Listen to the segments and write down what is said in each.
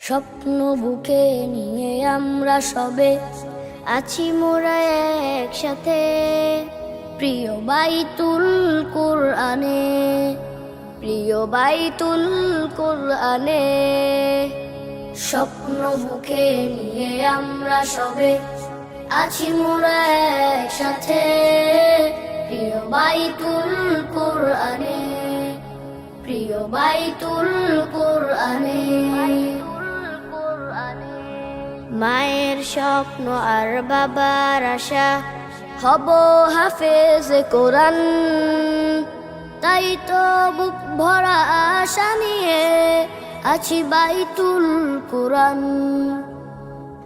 স্বপ্ন বুকে নিয়ে আমরা সবে আছি মোরা একসাথে। প্রিয় বাইতুল কোরআনে, প্রিয় বাইতুল কোরআনে। স্বপ্ন বুকে নিয়ে আমরা সবে আছি মোরা একসাথে। প্রিয় বাইতুল কোরআনে, প্রিয় বাইতুল কোরআনে। মায়ের স্বপ্ন আর বাবার আশা। হব হাফেজ কোরআন। তাই তো বুক ভরা আশা নিয়ে আছি বাইতুল কোরআন।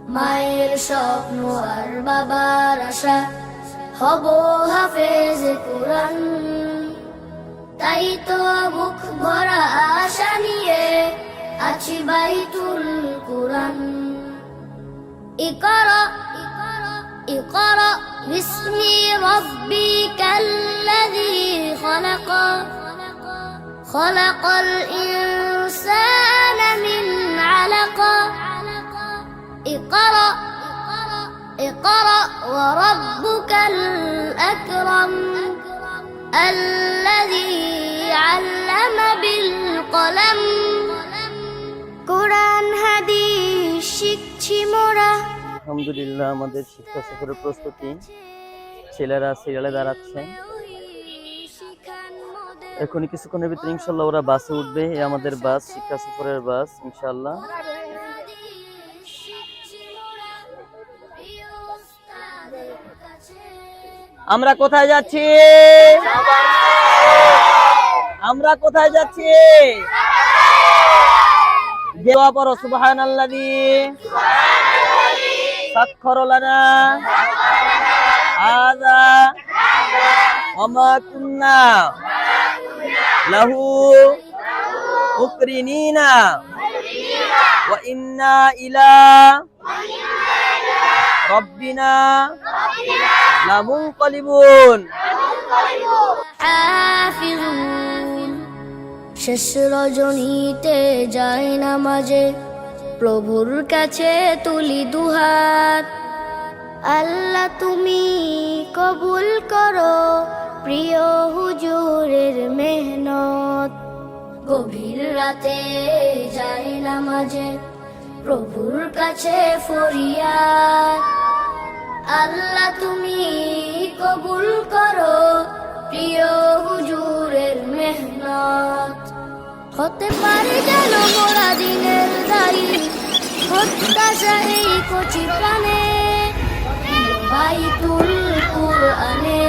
মায়ের স্বপ্ন আর বাবার আশা। হব হাফেজ কোরআন। তাই তো বুক ভরা আশা নিয়ে আছি বাইতুল কোরআন। اقرأ اقرأ باسم ربك الذي خلق خلق الإنسان من علق اقرأ اقرأ وربك الأكرم الذي علم بالقلم قرآن الشكر. শিখছি মোরা। আলহামদুলিল্লাহ, আমাদের শিক্ষা সফরের প্রস্তুতি। ছেলেরা সিরিয়ালে দাঁড়াচ্ছে। এখনই কিছুক্ষণের ভিতরে ইনশাল্লাহ ওরা বাসে উঠবে। এই আমাদের বাস, শিক্ষা সফরের বাস ইনশাল্লাহ আমরা কোথায় যাচ্ছি? আমরা কোথায় যাচ্ছি? দেওয়া পর সুবাহান আল্লাদি সাক্ষর লানা। আদা ওমা কুন্না। লাহু। মুকরিনিনা। ওয়া ইন্না ইলা রব্বিনা। লামুনকালিবুন হাফিজুন শেষ রজনীতে যায় নামাজে প্রভুর কাছে তুলি দুহাত। আল্লাহ তুমি কবুল করো প্রিয় হুজুরের মেহনত। গভীর রাতে যায় নামাজে প্রভুর কাছে ফরিয়াদ। আল্লাহ তুমি কবুল করো প্রিয় হুজুরের মেহনত। হতে পারে যেন মোরা দিনের দায়ী হত্যা এই কচি প্রাণে। বাইতুল কুরআনে।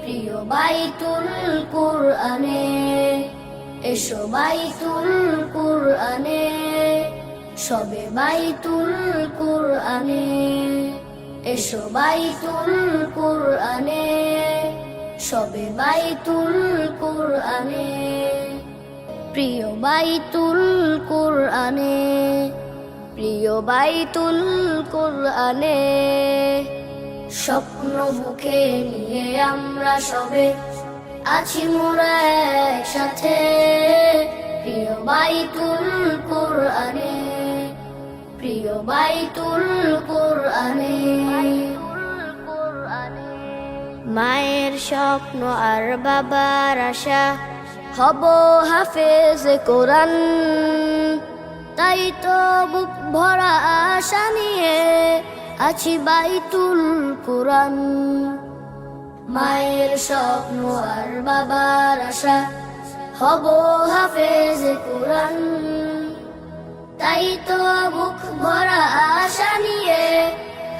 প্রিয় বাইতুল কুরআনে। এসো বাইতুল কুরআনে। সবে বাইতুল কুরআনে। এসো বাইতুল কুরআনে। সবে বাইতুল কুরআনে। প্রিয় বাইতুল কুরআনে, প্রিয় বাইতুল কুরআনে। স্বপ্ন বুকে নিয়ে আমরা সবে আছি মোরা একসাথে। প্রিয় বাইতুল কুরআনে, প্রিয় বাইতুল কোরআনে। মায়ের স্বপ্ন আর বাবার আশা হব হাফেজ কোরআন। তাই তো বুক ভরা আশা নিয়ে আছি বাইতুল কোরআন। মায়ের স্বপ্ন আর বাবার আশা, হব হাফেজ কোরআন। তাই তো বুক ভরা আশা নিয়ে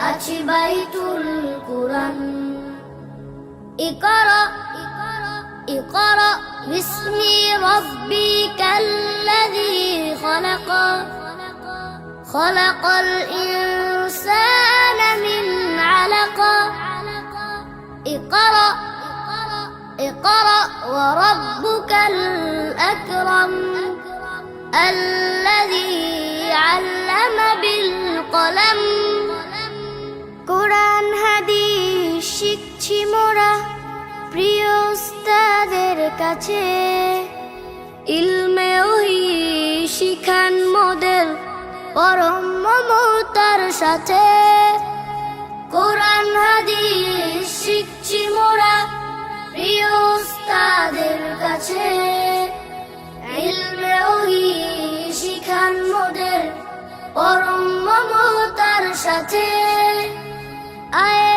আছি বাইতুল কোরআন। ইকরা ইকরা বিসমি রাব্বিকাল্লাযী খলাক خلق الإنسان من علق اقرأ اقرأ وربك الأكرم الذي علم بالقلم কোরআন হাদিস শিখছি মোরা প্রিয় উস্তাদের কাছে। ইলমে ওহি শিখান মোদের পরম মমতার সাথে। কোরআন, হাদিস শিখছি মোরা প্রিয় উস্তাদের কাছে। ইলমে ওহি শিখান মোদের পরম মমতার সাথে। কে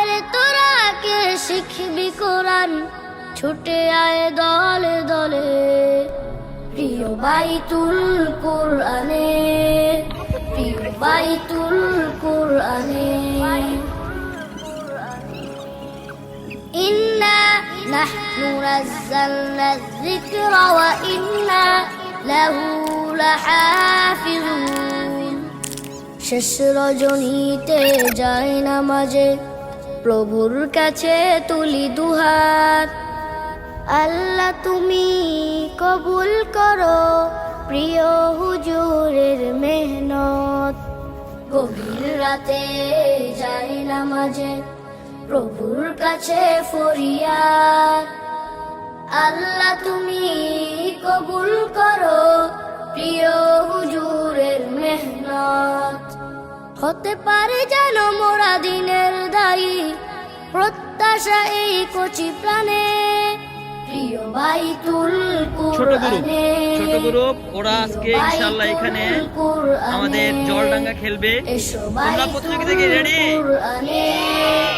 শিখবি কোরআন ছুটে আয় দলে দলে প্রিয় বাইতুল কোরআনে প্রিয় বাইতুল কোরআনে إنا نحن نزلنا الذكر وإنا له لحافظون শেষ রজনীতে যাই না মাঝে প্রভুর কাছে তুলি দুহাত। আল্লাহ তুমি কবুল করো প্রিয় হুজুরের মেহনত। গভীর রাতে যাই না মাঝে প্রভুর কাছে ফরিয়াদ। আল্লাহ তুমি কবুল করো প্রিয় হুজুরের মেহনত। হতে পারে যেন মোরা দিনের দায়ী। প্রত্যাশা এই কচি প্রাণে। প্রিয় বাইতুল ছোট গ্রুপ কোরআনে। ছোট গ্রুপ ওরা আজকে ইনশাআল্লাহ এখানে বাইতুল আমাদের জলডাঙ্গা খেলবে। এসো তোমরা প্রতিযোগিতা কি রেডি?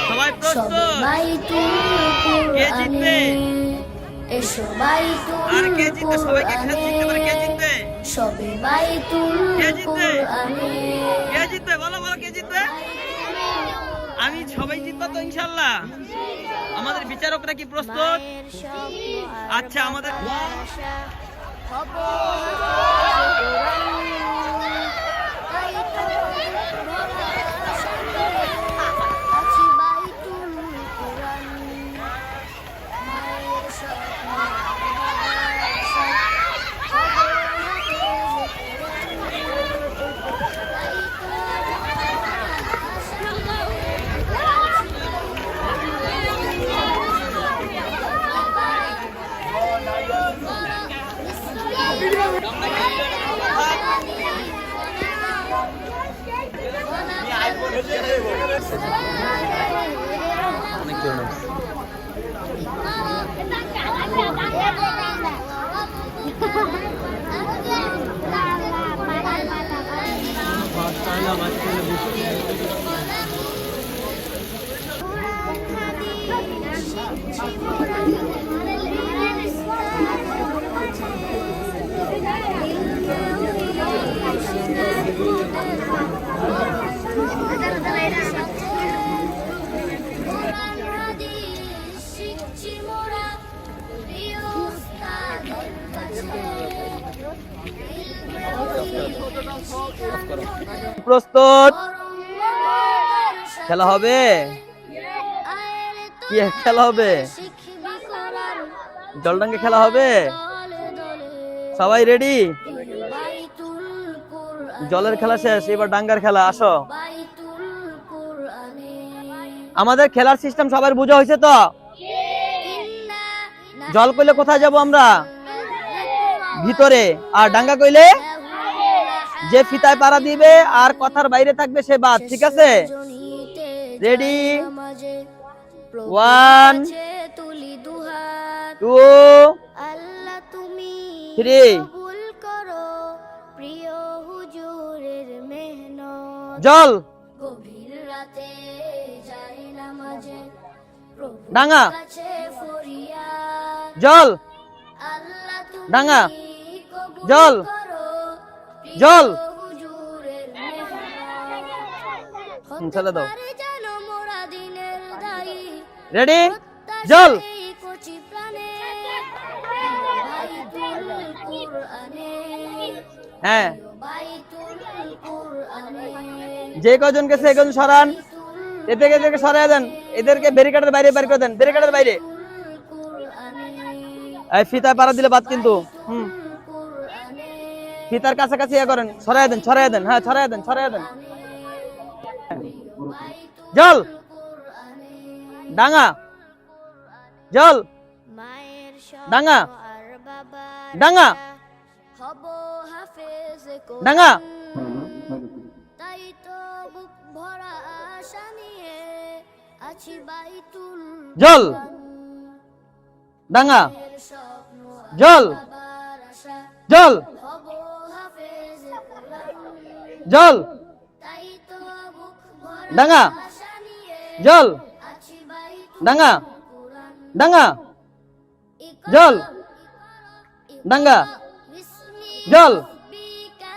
সবাই সবে প্রস্তুত বাইতুল কে জিতবে? এসো বাইতুল আর কে জিতবে? সবাইকে খেলা কে জিতবে? সবে বাইতুল কে জিতবে? জিতবে, বলো বলো, কে জিতবে? আমি সবাই জিতবো তো, ইনশাল্লাহ। আমাদের বিচারকরা কি প্রস্তুত? আচ্ছা আমাদের প্রস্তুত? খেলা হবে? কি খেলা হবে? জলডাঙ্গে খেলা হবে? সবাই রেডি জলের খেলা শেষ, এবার ডাঙ্গার খেলা, আসো। আমাদের খেলার সিস্টেম সবার বোঝা হয়েছে তো? জল কইলে কোথায় যাব আমরা? ভিতরে। আর ডাঙ্গা কইলে? যে ফিতায় পাড়া দিবে আর কথার বাইরে থাকবে সে বাদ ঠিক আছে? রেডি দুহাত। টু আল্লাহ তুমি Three. কবুল করো প্রিয় হুজুরের মেহনত। জল। গভীর রাতে যাই নামাজে প্রভুর ডাঙা জল। আল্লাহ তুমি ডাঙা জল। জল। ছেড়ে দাও। রেডি জল। হ্যাঁ। যে কজন গেছে একজন সরান এদেরকে এদেরকে সরাই দেন এদেরকে ব্যারিকেডের বাইরে বের করে দেন ব্যারিকেডের বাইরে। এই ফিতায় পাড়া দিলে বাদ কিন্তু। হুম। ফিতার কাছাকাছি ইয়ে করেন ছড়াই দেন ছড়াই দেন হ্যাঁ ছড়াই দেন ছড়াই দেন। জল! ডাঙা! জল! ডাঙা! ডাঙা! ডাঙা! জল! ডাঙা! জল! জল! জল। ডাঙ্গা জল। ডাঙ্গা ডাঙ্গা জল। ডাঙ্গা জল।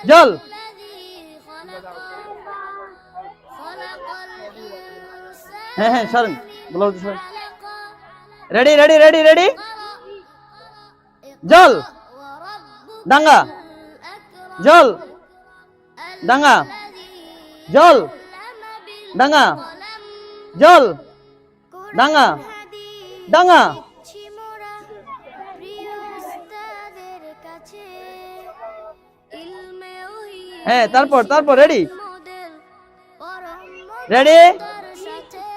জল। হ্যাঁ হ্যাঁ সরেন। ব্লাউজ সরেন। Ready ready ready ready. জল। ডাঙ্গা জল। ডাঙ্গা জল। ডাঙ্গা জল। ডাঙ্গা ডাঙ্গা হ্যাঁ তারপর তারপর রেডি রেডি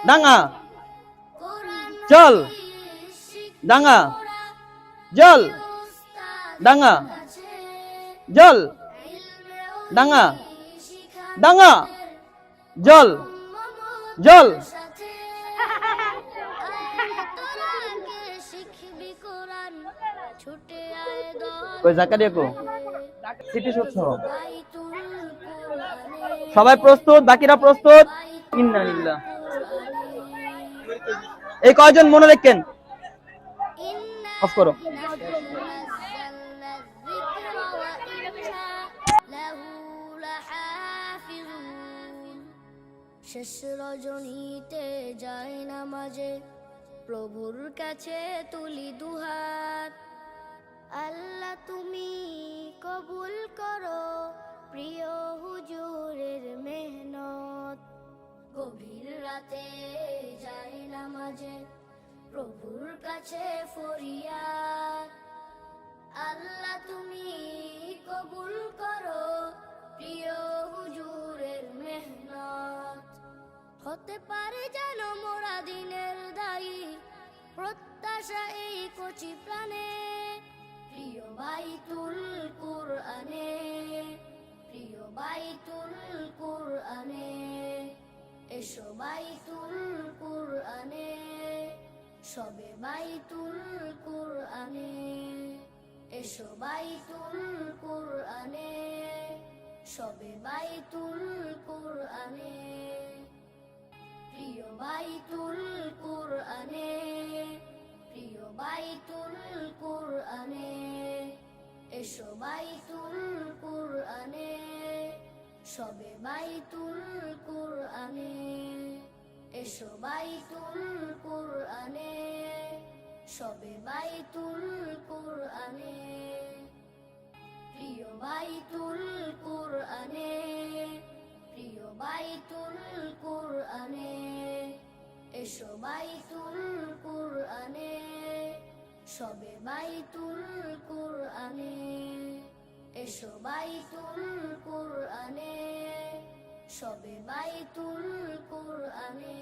ডাঙ্গা জল। ডাঙ্গা জল। ডাঙ্গা জল। ডাঙ্গা ডাঙ্গা জল। জল। সবাই প্রস্তুত বাকিরা প্রস্তুত। এই কয়জন মনে রাখেন? করো। শেষ রজনীতে যায় না মাঝে প্রভুর কাছে তুলি দুহাত। প্রত্যাশা এই কচি প্রাণে। প্রিয় বাইতুল কুরআনে, প্রিয় বাইতুল কুরআনে, এসো বাইতুল কুরআনে, সবে বাইতুল কুরআনে, এসো বাইতুল কুরআনে, সবে বাইতুল কুরআনে। প্রিয় বাইতুল কুরআনে, প্রিয় বাইতুল কুরআনে, এসো বাইতুল কুরআনে, সবে বাইতুল কুরআনে, এসো বাইতুল কুরআনে, সবে বাইতুল কুরআনে। প্রিয় বাইতুল কুরআনে, প্রিয় বাইতুল কুরআনে এসো বাইতুল কুরআনে সবে বাইতুল কুরআনে। এসো বাইতুল কুরআনে সবে বাইতুল কুরআনে।